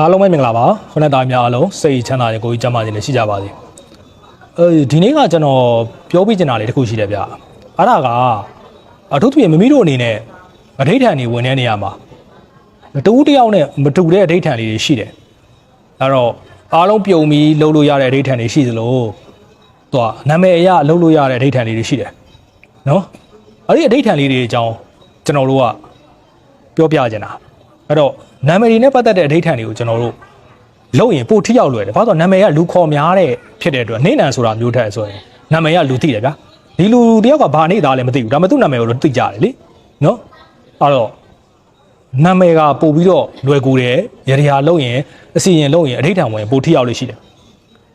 အားလုံးပဲမင်္ဂလာပါခုနကသားများအားလုံးစိတ်ချမ်းသာကြကိုကြီးကျမ်းမာခြင်းနဲ့ရှိကြပါစေအဲဒီနေ့ကကျွန်တော်ပြောပြချင်တာလေးတစ်ခုရှိတယ်ဗျအဲ့ဒါကအထူးသဖြင့်မမီတို့အနေနဲ့အဋိဌာန်တွေဝင်တဲ့နေရာမှာတူတယောက်နဲ့မတူတဲ့အဋိဌာန်လေးတွေရှိတယ်အဲ့တော့အားလုံးပြုံပြီးလှုပ်လို့ရတဲ့အဋိဌာန်တွေရှိသလိုသူကနာမည်အရလှုပ်လို့ရတဲ့အဋိဌာန်လေးတွေရှိတယ်နော်အဲ့ဒီအဋိဌာန်လေးတွေအကြောင်းကျွန်တော်တို့ကပြောပြချင်တာအဲ့တော့နာမည်တွေနဲ့ပတ်သက်တဲ့အဋိဌာန်တွေကိုကျွန်တော်တို့လို့ရင်ပိုထိရောက်လွယ်တယ်ဘာလို့လဲဆိုတော့နာမည်ကလူခေါ်များတဲ့ဖြစ်တဲ့အတွက်နေနံဆိုတာမျိုးထက်ဆိုရင်နာမည်ကလူသိတယ်ဗျာဒီလူတယောက်ကဘာနေသားလဲမသိဘူးဒါပေမဲ့သူ့နာမည်ကိုတော့သိကြတယ်လေနော်အဲ့တော့နာမည်ကပို့ပြီးတော့လွယ်ကူတယ်ရရလို့ရင်အစီရင်လို့ရင်အဋိဌာန်ဝင်ပိုထိရောက်လို့ရှိတယ်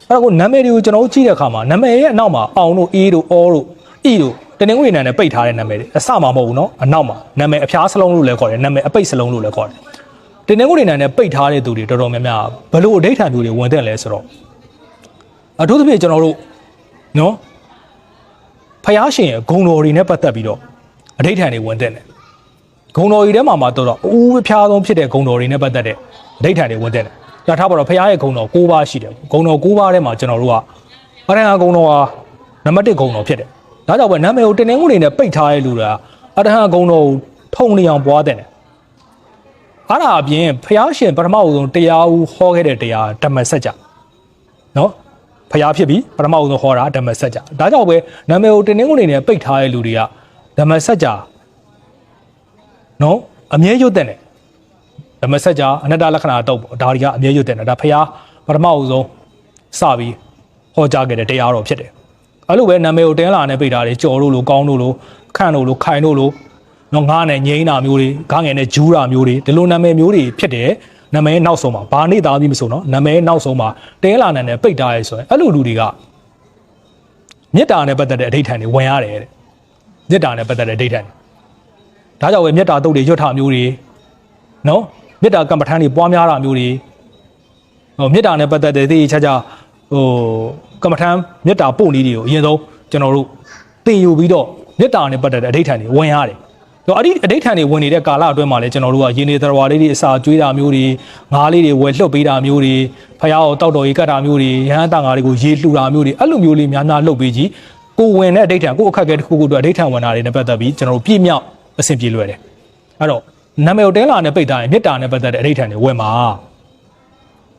အဲ့တော့ကိုနာမည်တွေကိုကျွန်တော်တို့ကြည့်တဲ့အခါမှာနာမည်ရဲ့အနောက်မှာအောင်တို့အေးတို့အောတို့ဤတို့တနင်္ဂနွေနံနဲ့ပိတ်ထားတဲ့နာမည်တွေအစမှာမဟုတ်ဘူးနော်အနောက်မှာနာမည်အဖျားစလုံးလို့လည်းခေါ်တယ်နာမည်အပိတ်စလုံးလို့လည်းခေါ်တယ် တင်းနေကိုနေနဲ့ပိတ်ထားတဲ့သူတွေတော်တော်များများဘလို့အဋိဌာန်မျိုးတွေဝင်တဲ့လဲဆိုတော့အထူးသဖြင့်ကျွန်တော်တို့နော်ဖယားရှင်ရဲ့ဂုံတော်တွေနဲ့ပတ်သက်ပြီးတော့အဋိဌာန်တွေဝင်တဲ့တယ်ဂုံတော်တွေထဲမှာမှတော့အဦးအဖျားဆုံးဖြစ်တဲ့ဂုံတော်တွေနဲ့ပတ်သက်တဲ့အဋိဌာန်တွေဝင်တဲ့တယ်ဒါထားပါတော့ဖယားရဲ့ဂုံတော်၉ပါးရှိတယ်ဂုံတော်၉ပါးထဲမှာကျွန်တော်တို့ကအရဟံဂုံတော်ဟာနံပါတ်1ဂုံတော်ဖြစ်တယ်ဒါကြောင့်ပဲနာမည်ကိုတင်းနေကိုနေနဲ့ပိတ်ထားတဲ့လူတွေကအရဟံဂုံတော်ကိုထုံနေအောင်ပွားတဲ့တယ် အဲ့ဒါအပြင်ဖျားရှင်ပထမဦးဆုံးတရားဦးဟောခဲ့တဲ့တရားဓမ္မစကြာနော်ဖျားဖြစ်ပြီးပထမဦးဆုံးဟောတာဓမ္မစကြာဒါကြောင့်ပဲနာမည်ကိုတင်းနှင်းကုန်နေနဲ့ပိတ်ထားတဲ့လူတွေကဓမ္မစကြာနော်အမြဲရွတ်တဲ့တယ်ဓမ္မစကြာအနတ္တလက္ခဏာတော့ပေါ့ဒါတွေကအမြဲရွတ်တဲ့တယ်ဒါဖျားပထမဦးဆုံးစပြီးဟောကြားခဲ့တဲ့တရားတော်ဖြစ်တယ်အဲ့လိုပဲနာမည်ကိုတင်းလာနဲ့ပိတ်ထားတယ်ကြော်လို့လို့ကောင်းလို့လို့ခန့်လို့လို့ခိုင်လို့လို့ နော်ငားနဲ့ငိမ့်တာမျိုးတွေဂါငယ်နဲ့ဂျူးတာမျိုးတွေဒီလိုနာမည်မျိုးတွေဖြစ်တယ်နာမည်ရဲ့နောက်ဆုံးမှာဘာနေသားပြီးမဆိုနော်နာမည်ရဲ့နောက်ဆုံးမှာတဲလာနန်နဲ့ပိတ်ထားရဲဆိုရင်အဲ့လိုလူတွေကမေတ္တာနဲ့ပတ်သက်တဲ့အဋိဌာန်တွေဝင်ရတယ်တဲ့မေတ္တာနဲ့ပတ်သက်တဲ့အဋိဌာန်တွေဒါကြောင့်ပဲမေတ္တာတုတ်တွေရွတ်ထမျိုးတွေနော်မေတ္တာကမ္မထမ်းတွေပွားများတာမျိုးတွေဟိုမေတ္တာနဲ့ပတ်သက်တဲ့သိချာချာဟိုကမ္မထမ်းမေတ္တာပို့နည်းတွေကိုအရင်ဆုံးကျွန်တော်တို့သင်ယူပြီးတော့မေတ္တာနဲ့ပတ်သက်တဲ့အဋိဌာန်တွေဝင်ရတယ် တော့အဲ့ဒီအဋိဌာန်တွေဝင်နေတဲ့ကာလအတွင်းမှာလည်းကျွန်တော်တို့ကရင်းနေသရဝါလေးတွေအစာကျွေးတာမျိုးတွေငါးလေးတွေဝယ်လှုပ်ပေးတာမျိုးတွေဖယားကိုတောက်တော်ကြီးကတ်တာမျိုးတွေရဟန်းတန်ဃာတွေကိုရေလှူတာမျိုးတွေအဲ့လိုမျိုးလေးများများလှုပ်ပေးကြည့်ကိုဝင်တဲ့အဋိဌာန်ကိုအခက်အခဲတစ်ခုခုအတွက်အဋိဌာန်ဝင်တာတွေနဲ့ပတ်သက်ပြီးကျွန်တော်တို့ပြည့်မြောက်အဆင်ပြေလွယ်တယ်အဲ့တော့နာမည်ကိုတင်းလာနဲ့ပိတ်ထားရင်မေတ္တာနဲ့ပတ်သက်တဲ့အဋိဌာန်တွေဝင်မှာ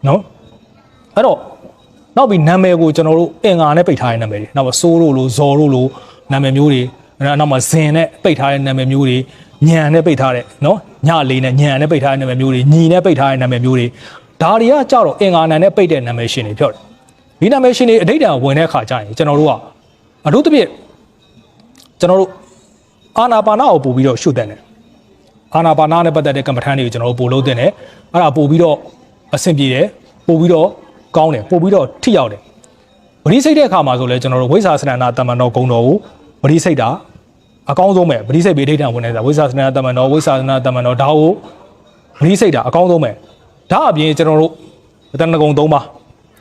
နော်အဲ့တော့နောက်ပြီးနာမည်ကိုကျွန်တော်တို့အင်္ဂါနဲ့ပိတ်ထားတဲ့နာမည်တွေနောက်ပြီးစိုးလို့လို့ဇော်လို့လို့နာမည်မျိုးတွေ အဲ့နောက်မှာဇင်နဲ့ပိတ်ထားတဲ့နာမည်မျိုးတွေညံနဲ့ပိတ်ထားတဲ့နော်ညလေးနဲ့ညံနဲ့ပိတ်ထားတဲ့နာမည်မျိုးတွေညီနဲ့ပိတ်ထားတဲ့နာမည်မျိုးတွေဒါတွေကကြတော့အင်္ဂါနံနဲ့ပိတ်တဲ့နာမည်ရှင်တွေပြောတယ်ဒီနာမည်ရှင်တွေအဋိဌာန်ဝင်တဲ့အခါကျရင်ကျွန်တော်တို့ကအထူးသဖြင့်ကျွန်တော်တို့အာနာပါနာကိုပို့ပြီးတော့ရှုတ်တဲ့တယ်အာနာပါနာနဲ့ပတ်သက်တဲ့ကမ္မထမ်းတွေကိုကျွန်တော်တို့ပို့လို့တင်တယ်အဲ့ဒါပို့ပြီးတော့အဆင်ပြေတယ်ပို့ပြီးတော့ကောင်းတယ်ပို့ပြီးတော့ထိရောက်တယ်ဝရိစိတ်တဲ့အခါမှာဆိုလဲကျွန်တော်တို့ဝိဇာစနနာတမန်တော်ဂုံတော်ကိုဝရိစိတ်တာ အကောင်းဆုံးပဲဝရိစိတ်ဘေဒိဋ္ဌံဝင်နေတာဝိဇာစနနာတမန်တော်ဝိဇာစနနာတမန်တော်ဒါကိုဝရိစိတ်တာအကောင်းဆုံးပဲဒါအပြင်ကျွန်တော်တို့တဏ္ဍကုံ၃ပါး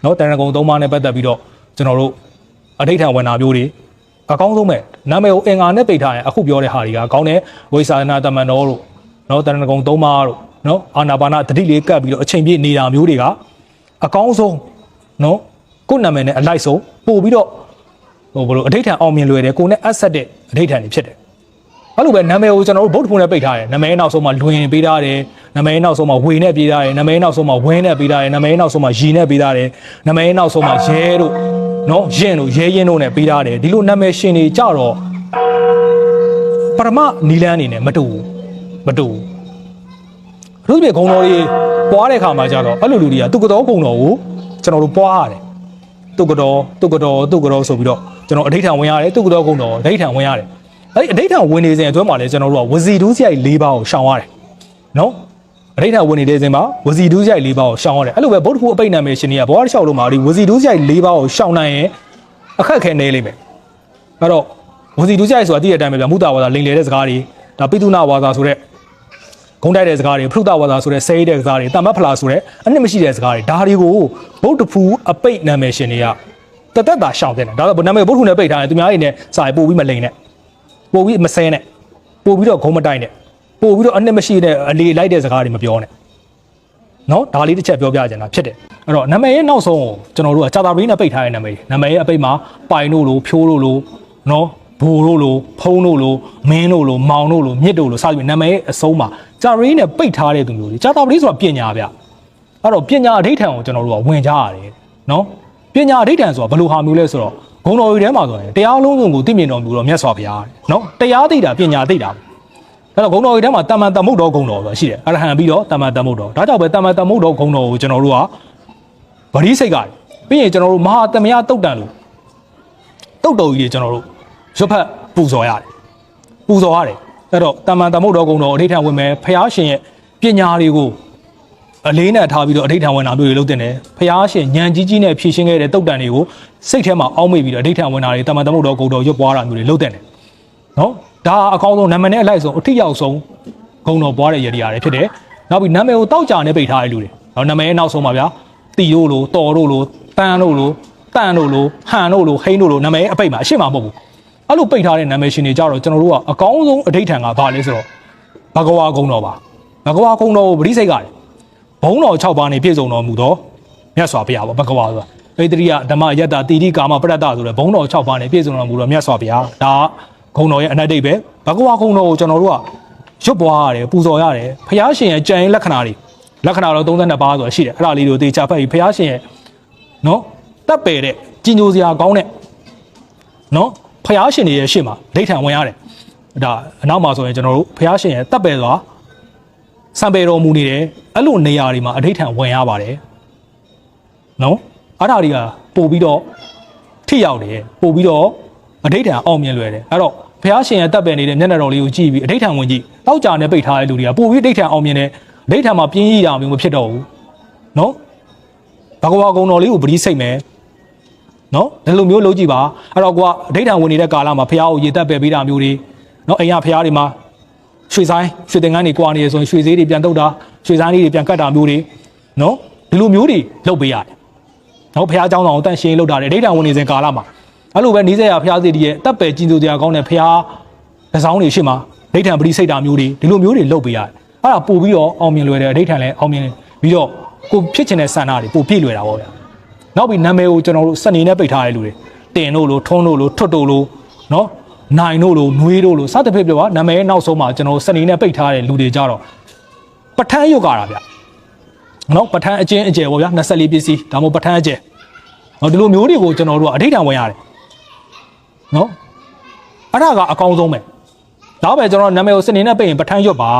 เนาะတဏ္ဍကုံ၃ပါးနဲ့ပတ်သက်ပြီးတော့ကျွန်တော်တို့အဋိဋ္ဌံဝင်တာမျိုးတွေအကောင်းဆုံးပဲနာမည်ကိုအင်္ဂါနဲ့ပိတ်ထားရင်အခုပြောတဲ့ဟာတွေကကောင်းတယ်ဝိဇာစနနာတမန်တော်တို့เนาะတဏ္ဍကုံ၃ပါးတို့เนาะအာနာပါနာတတိလေးကပ်ပြီးတော့အချိန်ပြည့်နေတာမျိုးတွေကအကောင်းဆုံးเนาะကိုယ့်နာမည်နဲ့အလိုက်ဆုံးပို့ပြီးတော့ ဟိုဘလို့အဋိဌာန်အောင်မြင်လွယ်တယ်ကိုနဲ့အဆက်တဲ့အဋိဌာန်တွေဖြစ်တယ်အဲ့လိုပဲနာမည်ကိုကျွန်တော်တို့ဗုဒ္ဓဖုန်းနဲ့ပိတ်ထားတယ်နာမည်ရဲ့နောက်ဆုံးမှာလွင်ပေးထားတယ်နာမည်ရဲ့နောက်ဆုံးမှာဝေနဲ့ပေးထားတယ်နာမည်ရဲ့နောက်ဆုံးမှာဝင်းနဲ့ပေးထားတယ်နာမည်ရဲ့နောက်ဆုံးမှာရီနဲ့ပေးထားတယ်နာမည်ရဲ့နောက်ဆုံးမှာရဲတို့နော်ရင်တို့ရဲရင်တို့နဲ့ပေးထားတယ်ဒီလိုနာမည်ရှင်တွေကြတော့ပရမနီလန်းအနေနဲ့မတူဘူးမတူဘူးအထူးသဖြင့်ဂုံတော်ကြီးပွားတဲ့ခါမှာကြတော့အဲ့လိုလူတွေကသူကတော်ဂုံတော်ကိုကျွန်တော်တို့ပွားရတယ် တုတ်ကတော်တုတ်ကတော်တုတ်ကတော်ဆိုပြီးတော့ကျွန်တော်အဋိဌာန်ဝင်ရတယ်တုတ်ကတော်ကုန်းတော်အဋိဌာန်ဝင်ရတယ်အဲ့ဒီအဋိဌာန်ဝင်နေစဉ်အတွင်းမှာလည်းကျွန်တော်တို့ကဝစီဒူးဆိုင်၄ပါးကိုရှောင်ရတယ်နော်အဋိဌာန်ဝင်နေတဲ့စဉ်မှာဝစီဒူးဆိုင်၄ပါးကိုရှောင်ရတယ်အဲ့လိုပဲဗုဒ္ဓဖူအပိတ်နာမည်ရှင်ကြီးကဘောရလျှောက်လို့မှာဒီဝစီဒူးဆိုင်၄ပါးကိုရှောင်နိုင်ရင်အခက်ခဲနေလိမ့်မယ်အဲ့တော့ဝစီဒူးဆိုင်ဆိုတာတည့်တဲ့အတိုင်းပဲဗျမုတာဝါဒလိန်လေတဲ့စကားတွေဒါပိတုနာဝါဒဆိုတဲ့ ဂုံတိုက်တဲ့စကားတွေဖရုဒဝါဒဆိုတဲ့စေးတဲ့စကားတွေတမ္မဖလာဆိုတဲ့အနှစ်မရှိတဲ့စကားတွေဒါတွေကိုဗုဒ္ဓဖူအပိတ်နာမည်ရှင်တွေကတသက်တာရှောင်တဲ့တယ်ဒါဆိုနာမည်ဘုတ်ထုနဲ့ပိတ်ထားတယ်သူများတွေနဲ့စာပို့ပြီးမလိန်နဲ့ပို့ပြီးမဆဲနဲ့ပို့ပြီးတော့ဂုံးမတိုက်နဲ့ပို့ပြီးတော့အနှစ်မရှိတဲ့အလေလိုက်တဲ့စကားတွေမပြောနဲ့နော်ဒါလေးတစ်ချက်ပြောပြချင်တာဖြစ်တယ်အဲ့တော့နာမည်ရဲ့နောက်ဆုံးကိုကျွန်တော်တို့ကကြာတာပရင်းနဲ့ပိတ်ထားတဲ့နာမည်နာမည်ရဲ့အပိတ်မှာပိုင်တို့လိုဖြိုးတို့လိုနော် ဘိုတို့လိုဖုံးတို့လိုမင်းတို့လိုမောင်တို့လိုမြစ်တို့လိုစသဖြင့်နာမည်ရဲ့အဆုံးမှာကြာပရင်းနဲ့ပိတ်ထားတဲ့သူမျိုးတွေကြာတာပရင်းဆိုတာပညာဗျအဲ့တော့ပညာအဋိဌာန်ကိုကျွန်တော်တို့ကဝင်ကြရတယ်နော်ပညာအဋိဌာန်ဆိုတာဘယ်လိုဟာမျိုးလဲဆိုတော့ဂုံတော်ရီထဲမှာဆိုရင်တရားလုံးစုံကိုသိမြင်တော်မူတော့မြတ်စွာဘုရားတဲ့နော်တရားသိတာပညာသိတာအဲ့တော့ဂုံတော်ရီထဲမှာတမန်တမုတ်တော်ဂုံတော်ဆိုတာရှိတယ်အရဟံပြီးတော့တမန်တမုတ်တော်ဒါကြောင့်ပဲတမန်တမုတ်တော်ဂုံတော်ကိုကျွန်တော်တို့ကဗတိစိတ်ကပြီးရင်ကျွန်တော်တို့မဟာသမယတုတ်တန်လို့တုတ်တော်ကြီးတွေကျွန်တော်တို့ ရွတ်ဖက်ပူဇော်ရတယ်ပူဇော်ရတယ်အဲ့တော့တမန်တမုတ်တော်ဂုံတော်အဋိဌံဝင်မယ်ဖះရှင်ရဲ့ပညာတွေကိုအလေးနဲ့ထားပြီးတော့အဋိဌံဝင်တာမျိုးတွေလုပ်တင်တယ်ဖះရှင်ဉာဏ်ကြီးကြီးနဲ့ဖြည့်ရှင်းခဲ့တဲ့တုတ်တန်တွေကိုစိတ်ထဲမှာအောက်မေ့ပြီးတော့အဋိဌံဝင်တာတွေတမန်တမုတ်တော်ဂုံတော်ရွတ်ပွားတာမျိုးတွေလုပ်တင်တယ်နော်ဒါအကောင်းဆုံးနာမည်နဲ့အလိုက်ဆုံးအထိရောက်ဆုံးဂုံတော်ပွားတဲ့ရည်ရည်ရတယ်ဖြစ်တယ်နောက်ပြီးနာမည်ကိုတောက်ကြနဲ့ပိတ်ထားတဲ့လူတွေနော်နာမည်ရဲ့နောက်ဆုံးပါဗျာတီတို့လိုတော်တို့လိုတန်တို့လိုတန်တို့လိုဟန်တို့လိုဟိန်းတို့လိုနာမည်ရဲ့အပိတ်မှာအရှိမမဟုတ်ဘူး အဲ့လိုပိတ်ထားတဲ့နာမည်ရှင်တွေကြတော့ကျွန်တော်တို့ကအကောင်းဆုံးအဋိဌံကဘာလဲဆိုတော့ဘဂဝါဂုံတော်ပါဘဂဝါဂုံတော်ကိုပရိစိတ်ကတယ်ဘုံတော်6ပါးနေပြည့်စုံတော်မူသောမြတ်စွာဘုရားပေါ့ဘဂဝါဆိုတာဣတရိယဓမ္မယတ္တတိတိကာမပရတ္တဆိုတဲ့ဘုံတော်6ပါးနေပြည့်စုံတော်မူသောမြတ်စွာဘုရားဒါကဂုံတော်ရဲ့အနတ္တိပဲဘဂဝါဂုံတော်ကိုကျွန်တော်တို့ကရွတ်ပွားရတယ်ပူဇော်ရတယ်ဖះရှင်ရဲ့ကြံရင်လက္ခဏာတွေလက္ခဏာတော့32ပါးဆိုတာရှိတယ်အဲ့ဒါလေးတွေကိုသေချာဖတ်ပြီးဖះရှင်ရဲ့နော်တပ်ပယ်တဲ့ကြီးညိုစရာကောင်းတဲ့နော် ဖះရှင်တွေရဲ့ရှေ့မှာဒိဋ္ဌံဝင်ရတယ်ဒါအနောက်မှာဆိုရင်ကျွန်တော်တို့ဖះရှင်ရဲ့တပ်ပယ်စွာစံပယ်တော်မူနေတယ်အဲ့လိုနေရာတွေမှာအဒိဋ္ဌံဝင်ရပါတယ်နော်အဲ့ဒါတွေကပို့ပြီးတော့ထိရောက်တယ်ပို့ပြီးတော့အဋိဌံအောင်မြင်လွယ်တယ်အဲ့တော့ဘုရားရှင်ရဲ့တပ်ပယ်နေတဲ့မျက်နှာတော်လေးကိုကြည့်ပြီးအဋိဌံဝင်ကြည့်တောက်ကြနဲ့ပိတ်ထားတဲ့လူတွေကပို့ပြီးအဋိဌံအောင်မြင်တယ်အဋိဌံမှာပြင်းရည်တာမျိုးမဖြစ်တော့ဘူးနော်ဘဂဝါကုံတော်လေးကိုပရိစိတ်မယ် နော်ဒီလိုမျိုးလုပ်ကြည့်ပါအဲ့တော့ကွာအဋိဌံဝင်နေတဲ့ကာလမှာဘုရားကိုရေတက်ပယ်ပေးတာမျိုးတွေနော်အိမ်ရဘုရားတွေမှာရွှေဆိုင်ရွှေသင်္ကန်းတွေကွာနေရဆိုရင်ရွှေသေးတွေပြန်တုတ်တာရွှေဆိုင်လေးတွေပြန်ကတ်တာမျိုးတွေနော်ဒီလိုမျိုးတွေလုပ်ပေးရတယ် နော်ဖះเจ้าတော်ကိုတန့်ရှင်းလုပ်တာတယ်ဒိဋ္ဌံဝင်နေစဉ်ကာလမှာအဲ့လိုပဲနီးစရာဖះစီတီရဲ့တပ်ပယ်ကျင်းသူတရားကောင်းတဲ့ဖះတစောင်းတွေရှိမှာဒိဋ္ဌံပရိစိတ်တာမျိုးတွေဒီလိုမျိုးတွေလုပ်ပေးရတယ်အဲ့ဒါပို့ပြီးတော့အောင်မြင်လွယ်တယ်ဒိဋ္ဌံလည်းအောင်မြင်ပြီးတော့ကိုဖြစ်ချင်တဲ့ဆန္ဒတွေပို့ပြည့်လွယ်တာပေါ့ဗျာ နောက်ပြီးနာမည်ကိုကျွန်တော်တို့စနေနဲ့ပိတ်ထားတဲ့လူတွေတင်တို့လိုထုံးတို့လိုထွတ်တို့လိုနော်နိုင်တို့လိုနွေးတို့လိုစသဖြင့်ပြောပါနာမည်ရဲ့နောက်ဆုံးမှာကျွန်တော်တို့စနေနဲ့ပိတ်ထားတဲ့လူတွေကြတော့ပဋ္ဌာန်းရုပ်ကာတာဗျနော်ပဋ္ဌာန်းအချင်းအကျယ်ပေါ့ဗျာ24ပစ္စည်းဒါမှမဟုတ်ပဋ္ဌာန်းအကျယ်နော်ဒီလိုမျိုးတွေကိုကျွန်တော်တို့ကအဋိဌာန်ဝင်ရတယ်နော်အဲ့ဒါကအကောင်းဆုံးပဲဒါပဲကျွန်တော်နာမည်ကိုစနေနဲ့ပိတ်ရင်ပဋ္ဌာန်းရွတ်ပါ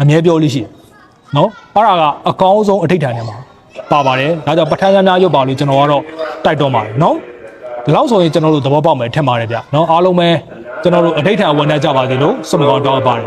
အမြဲပြောလို့ရှိတယ်နော်အဲ့ဒါကအကောင်းဆုံးအဋိဌာန်ထဲမှာ ပါပါတယ်ဒါကြောင့်ပဋ္ဌာန်းများများရွတ်ပါလို့ကျွန်တော်ကတော့တိုက်တွန်းပါတယ်နော်ဒီလောက်ဆိုရင်ကျွန်တော်တို့သဘောပေါက်မယ်ထင်ပါတယ်ဗျနော်အားလုံးပဲကျွန်တော်တို့အဋိဌာန်ဝင်တတ်ကြပါသေးလို့ဆုမကောင်းတောင်းပါတယ်